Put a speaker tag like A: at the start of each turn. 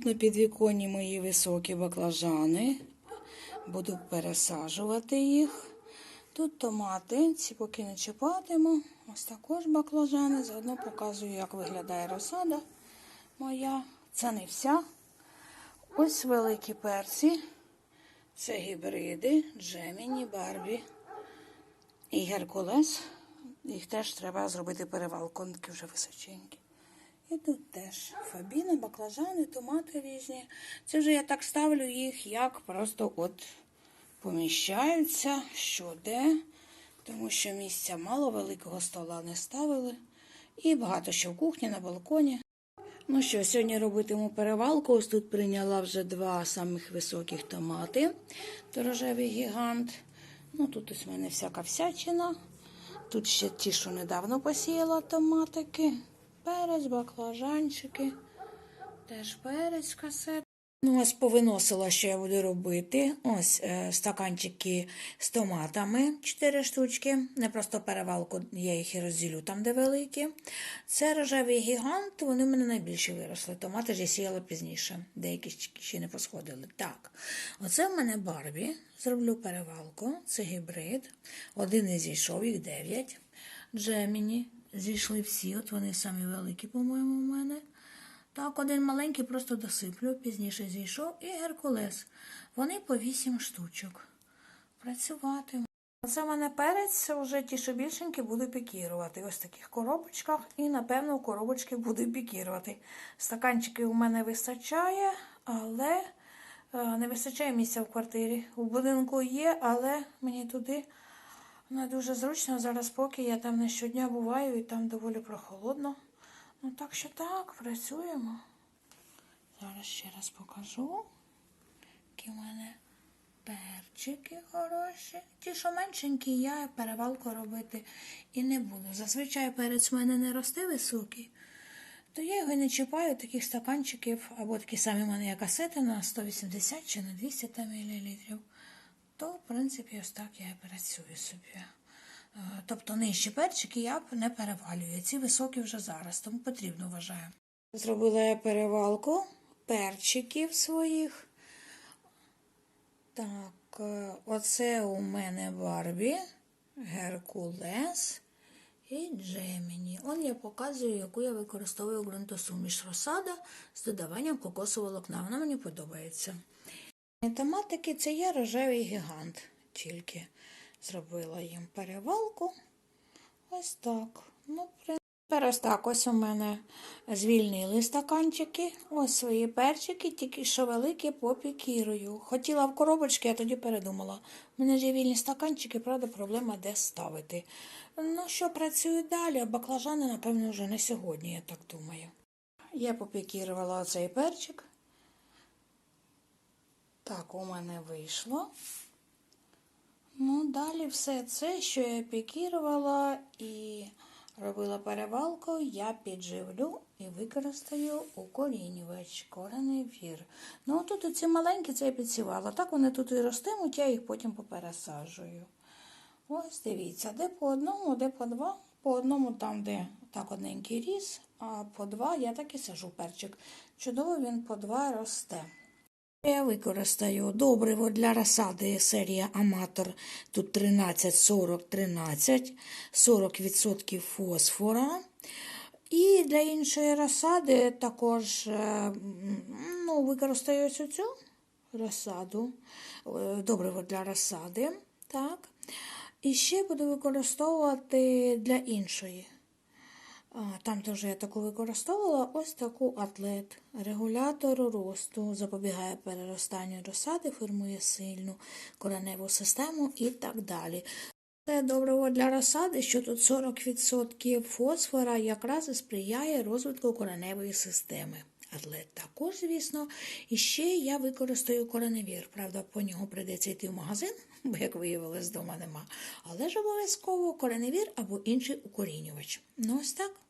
A: На підвіконні мої високі баклажани. Буду пересаджувати їх. Тут томати, ці поки не чіпатиму. Ось також баклажани. Заодно показую, як виглядає розсада моя. Це не вся. Ось великі перці. Це гібриди, Джеміні, Барбі і Геркулес. Їх теж треба зробити перевалку, вони вже височенькі. І тут теж фабіна, баклажани, томати різні. Це вже я так ставлю їх, як просто от поміщаються, що де, тому що місця мало, великого стола не ставили. І багато що в кухні, на балконі. Ну що, сьогодні робитиму перевалку. Ось тут прийняла вже два самих високих томати. То рожевий гігант. Ну, тут ось в мене всяка всячина. Тут ще ті, що недавно посіяла томатики. Перець, баклажанчики. Теж перець касет. Ну, ось повиносила, що я буду робити. Ось е, стаканчики з томатами, 4 штучки. Не просто перевалку, я їх і розділю там, де великі. Це рожевий гігант, вони в мене найбільше виросли. Томати ж я сіяла пізніше, деякі ще- не посходили. Так, оце в мене Барбі. Зроблю перевалку. Це гібрид. Один не зійшов, їх 9. Джеміні. Зійшли всі, от вони самі великі, по-моєму, у мене. Так, один маленький просто досиплю, пізніше зійшов, і Геркулес. Вони по вісім штучок. Працюватиму. Оце в мене перець, вже ті, що більшенькі, буду пікірувати. Ось в таких коробочках, і, напевно, у коробочки буду пікірувати. Стаканчиків у мене вистачає, але е, не вистачає місця в квартирі. У будинку є, але мені туди не дуже зручно. Зараз, поки я там не щодня буваю, і там доволі прохолодно. Ну, так що так, працюємо. Зараз ще раз покажу. Які в мене перчики хороші. Ті, що меншенькі, я перевалку робити і не буду. Зазвичай перець в мене не росте високий, то я його не чіпаю таких стаканчиків, або такі самі в мене є касети на 180 чи на 200 мл. То, в принципі, ось так я і працюю собі. Е, Тобто нижчі перчики я не перевалюю. Ці високі вже зараз, тому потрібно вважаю. Зробила я перевалку перчиків своїх. Так, е, оце у мене Барбі, Геркулес і Джеміні. Он я показую, яку я використовую ґрунтосуміш розсада з додаванням кокосового волокна. Вона мені подобається. Томатики це є рожевий гігант, тільки зробила їм перевалку. Ось так. Ну, ось так, ось у мене звільнили стаканчики, ось свої перчики, тільки що великі попікірую. Хотіла в коробочки, а тоді передумала. У мене є вільні стаканчики, правда, проблема де ставити. Ну що, працюю далі, баклажани, напевно, вже не сьогодні, я так думаю. Я попікірувала оцей перчик. Так, у мене вийшло. Ну, далі все це, що я пікірувала і робила перевалку, я підживлю і використаю укорінювач, кореневір. Ну, тут оці маленькі це я підсівала. Так вони тут і ростимуть, я їх потім попересаджую. Ось дивіться, де по одному, де по два. По одному там, де так одненький ріс, а по два я так і сажу перчик. Чудово він по два росте. Я використаю добриво для розсади серія Аматор. Тут 13, 40, 13, 40% фосфора. І для іншої розсади також е, ну, використаю ось цю розсаду, е, добриво для розсади. Так. І ще буду використовувати для іншої. Там теж я таку використовувала ось таку атлет. Регулятор росту запобігає переростанню розсади, формує сильну кореневу систему і так далі. Це добриво для розсади, що тут 40% фосфора якраз і сприяє розвитку кореневої системи. Атлет також, звісно. І ще я використаю кореневір. Правда, по нього прийдеться йти в магазин, бо, як виявилось, вдома нема. Але ж обов'язково кореневір або інший укорінювач. Ну, ось так.